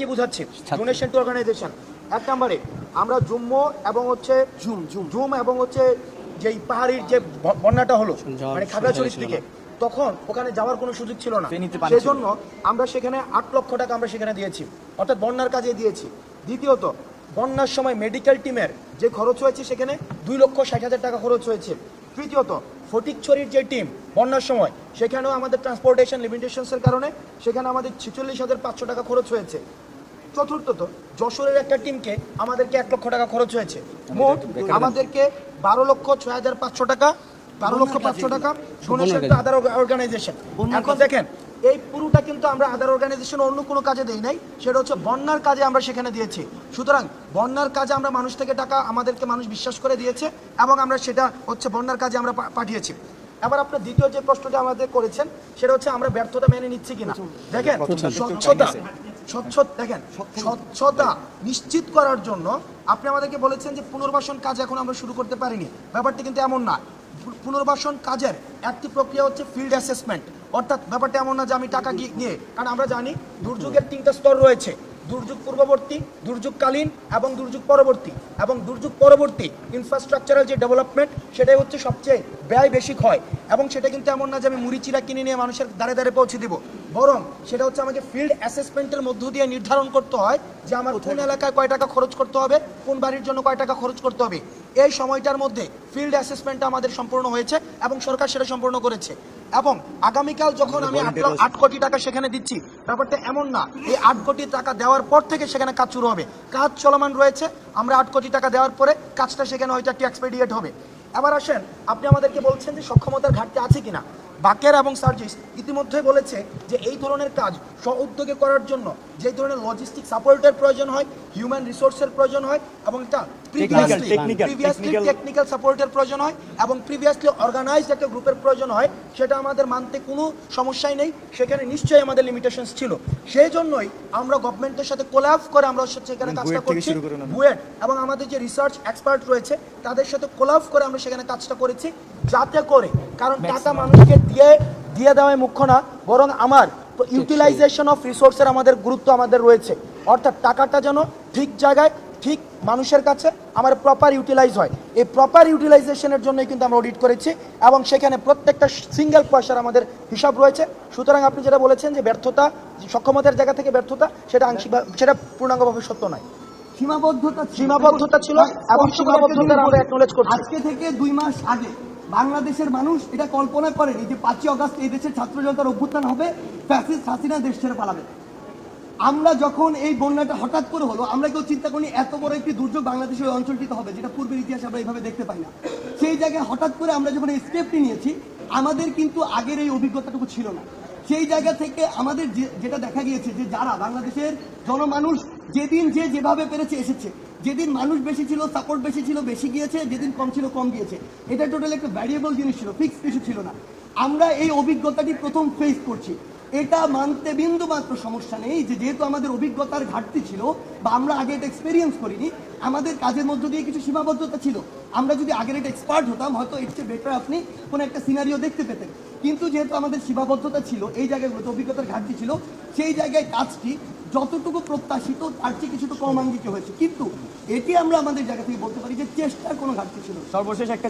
কি বুঝাচ্ছি? Donation two organisation এক নম্বরে আমরা জুম্ম এবং হচ্ছে জুম জুম জুম এবং হচ্ছে যেই পাহাড়ির যে বন্যাটা হলো মানে খাগড়াছড়ির দিকে তখন ওখানে যাওয়ার কোনো সুযোগ ছিল না। সেজন্য আমরা সেখানে আট লক্ষ টাকা আমরা সেখানে দিয়েছি। অর্থাৎ বন্যার কাজে দিয়েছি। দ্বিতীয়ত বন্যার সময় মেডিকেল টিমের যে খরচ হয়েছে সেখানে দুই লক্ষ ষাট হাজার টাকা খরচ হয়েছে। তৃতীয়ত ফটিকছড়ির যে টিম বন্যার সময় সেখানেও আমাদের ট্রান্সপোর্টেশন লিমিটেশনসের কারণে সেখানে আমাদের ছেচল্লিশ হাজার পাঁচশো টাকা খরচ হয়েছে। চতুর্থত যশোরের একটা টিমকে আমাদেরকে এক লক্ষ টাকা খরচ হয়েছে। মোট আমাদেরকে বারো লক্ষ ছয় হাজার পাঁচশো টাকা বারো লক্ষ পাঁচশো টাকা টু আদার অর্গানাইজেশন এখন দেখেন এই পুরোটা কিন্তু আমরা আদার অর্গানাইজেশন অন্য কোনো কাজে দেই নাই সেটা হচ্ছে বন্যার কাজে আমরা সেখানে দিয়েছি। সুতরাং বন্যার কাজে আমরা মানুষ থেকে টাকা আমাদেরকে মানুষ বিশ্বাস করে দিয়েছে এবং আমরা সেটা হচ্ছে বন্যার কাজে আমরা পাঠিয়েছি। এবার আপনার দ্বিতীয় যে প্রশ্নটা আমাদের করেছেন সেটা হচ্ছে আমরা ব্যর্থতা মেনে নিচ্ছি কিনা। দেখেন স্বচ্ছতা স্বচ্ছ দেখেন, স্বচ্ছতা নিশ্চিত করার জন্য আপনি আমাদেরকে বলেছেন যে পুনর্বাসন কাজ এখন আমরা শুরু করতে পারিনি। ব্যাপারটি কিন্তু এমন না। পুনর্বাসন কাজের একটি প্রক্রিয়া হচ্ছে ফিল্ড অ্যাসেসমেন্ট অর্থাৎ ব্যাপারটা এমন না যে আমি টাকা গিয়ে কারণ আমরা জানি দুর্যোগের তিনটা স্তর রয়েছে। দুর্যোগ পূর্ববর্তী, দুর্যোগকালীন এবং দুর্যোগ পরবর্তী। এবং দুর্যোগ পরবর্তী ইনফ্রাস্ট্রাকচারাল যে ডেভেলপমেন্ট সেটাই হচ্ছে সবচেয়ে ব্যয় বেশি হয় এবং সেটা কিন্তু এমন না যে আমি মুড়িচিরা কিনে নিয়ে মানুষের দ্বারে দ্বারে পৌঁছে দিব। বরং সেটা হচ্ছে আমাকে ফিল্ড অ্যাসেসমেন্টের মধ্য দিয়ে নির্ধারণ করতে হয় যে আমার কোন এলাকায় কয় টাকা খরচ করতে হবে কোন বাড়ির জন্য কয় টাকা খরচ করতে হবে। এই সময়টার মধ্যে ফিল্ড অ্যাসেসমেন্টটা আমাদের সম্পূর্ণ হয়েছে এবং সরকার সেটা সম্পূর্ণ করেছে। এবং আগামীকাল যখন আমি আট কোটি টাকা সেখানে দিচ্ছি ব্যাপারটা এমন না। এই আট কোটি টাকা দেওয়ার পর থেকে সেখানে কাজ শুরু হবে। কাজ চলমান রয়েছে আমরা আট কোটি টাকা দেওয়ার পরে কাজটা সেখানে হয়তো একটু এক্সপেডিয়েট হবে। এবার আসেন আপনি আমাদেরকে বলছেন যে সক্ষমতার ঘাটতি আছে কিনা। বাকের এবং সার্জিস ইতিমধ্যে বলেছে যে এই ধরনের কাজ স্ব উদ্যোগে করার জন্য যে ধরনের লজিস্টিক সাপোর্টের প্রয়োজন হয় হিউম্যান রিসোর্সের প্রয়োজন হয় এবং এটা প্রিভিয়াসলি প্রিভিয়াসলি টেকনিক্যাল সাপোর্টের প্রয়োজন হয় এবং প্রিভিয়াসলি অর্গানাইজড একটা গ্রুপের প্রয়োজন হয় সেটা আমাদের মানতে কোনো সমস্যাই নেই। সেখানে নিশ্চয়ই আমাদের লিমিটেশনস ছিল। সেই জন্যই আমরা গভর্নমেন্টের সাথে কোলাপ করে আমরা সেখানে কাজটা বুয়েট থেকে করছি। বুয়েট এবং আমাদের যে রিসার্চ এক্সপার্ট রয়েছে তাদের সাথে কোলাপ করে আমরা সেখানে কাজটা করেছি। যাতে করে কারণ টাকা মানুষকে দিয়ে দিয়ে দেওয়াই মুখ্য না বরং আমার ইউটিলাইজেশন অফ রিসোর্সের আমাদের গুরুত্ব আমাদের রয়েছে। অর্থাৎ টাকাটা যেন ঠিক জায়গায় ঠিক মানুষের কাছে আমার প্রপার ইউটিলাইজ হয়। এই প্রপার ইউটিলাইজেশনের জন্যই কিন্তু আমরা অডিট করেছি এবং সেখানে প্রত্যেকটা সিঙ্গেল পয়সার আমাদের হিসাব রয়েছে। সুতরাং আপনি যেটা বলেছেন যে ব্যর্থতা সক্ষমতার জায়গা থেকে ব্যর্থতা সেটা আংশিক সেটা পূর্ণাঙ্গভাবে সত্য নয়। সীমাবদ্ধতা সীমাবদ্ধতা ছিল এবং একটা আমরা acknowledge করছি। আজকে থেকে দুই মাস আগে বাংলাদেশের মানুষ এটা কল্পনা করেনি যে পাঁচই অগস্ট এই দেশের ছাত্র জনতার অভ্যুত্থান হবে, ফ্যাসিস্ট হাসিনা দেশ ছেড়ে পালাবে। আমরা যখন এই বন্যাটা হঠাৎ করে হলো, আমরা কেউ চিন্তা করি এত বড় একটি দুর্যোগ বাংলাদেশের ওই অঞ্চলটিতে হবে, যেটা পূর্বের ইতিহাসে আমরা এইভাবে দেখতে পাই না। সেই জায়গায় হঠাৎ করে আমরা যখন এই স্টেপটি নিয়েছি, আমাদের কিন্তু আগের এই অভিজ্ঞতাটুকু ছিল না। সেই জায়গা থেকে আমাদের যেটা দেখা গিয়েছে যে যারা বাংলাদেশের জনমানুষ যেদিন যে যেভাবে পেরেছে, এসেছে। যেদিন মানুষ বেশি ছিল সাপোর্ট বেশি ছিল, বেশি গিয়েছে, যেদিন কম ছিল, কম গিয়েছে। এটা টোটাল একটা ভ্যারিয়েবল জিনিস ছিল ফিক্স কিছু ছিল না। আমরা এই অভিজ্ঞতাটি প্রথম ফেস করছি। এটা মানতে বিন্দু মাত্র সমস্যা নেই যে যেহেতু আমাদের অভিজ্ঞতার ঘাটতি ছিল বা আমরা আগে এটা এক্সপেরিয়েন্স করিনি, আমাদের কাজের মধ্য দিয়ে কিছু সীমাবদ্ধতা ছিল। আমরা যদি আগের এটা এক্সপার্ট হতাম, হয়তো এর চেয়ে বেটার আপনি কোনো একটা সিনারিও দেখতে পেতেন। কিন্তু যেহেতু আমাদের সীমাবদ্ধতা ছিল, এই জায়গাগুলোতে অভিজ্ঞতার ঘাটতি ছিল, সেই জায়গায় কাজটি যতটুকু প্রত্যাশিত, তার চেয়ে কিছুটা কম হয়েছে। কিন্তু এটি আমরা আমাদের জায়গা থেকে বলতে পারি যে চেষ্টার কোনো ঘাটতি ছিল সর্বশেষ একটা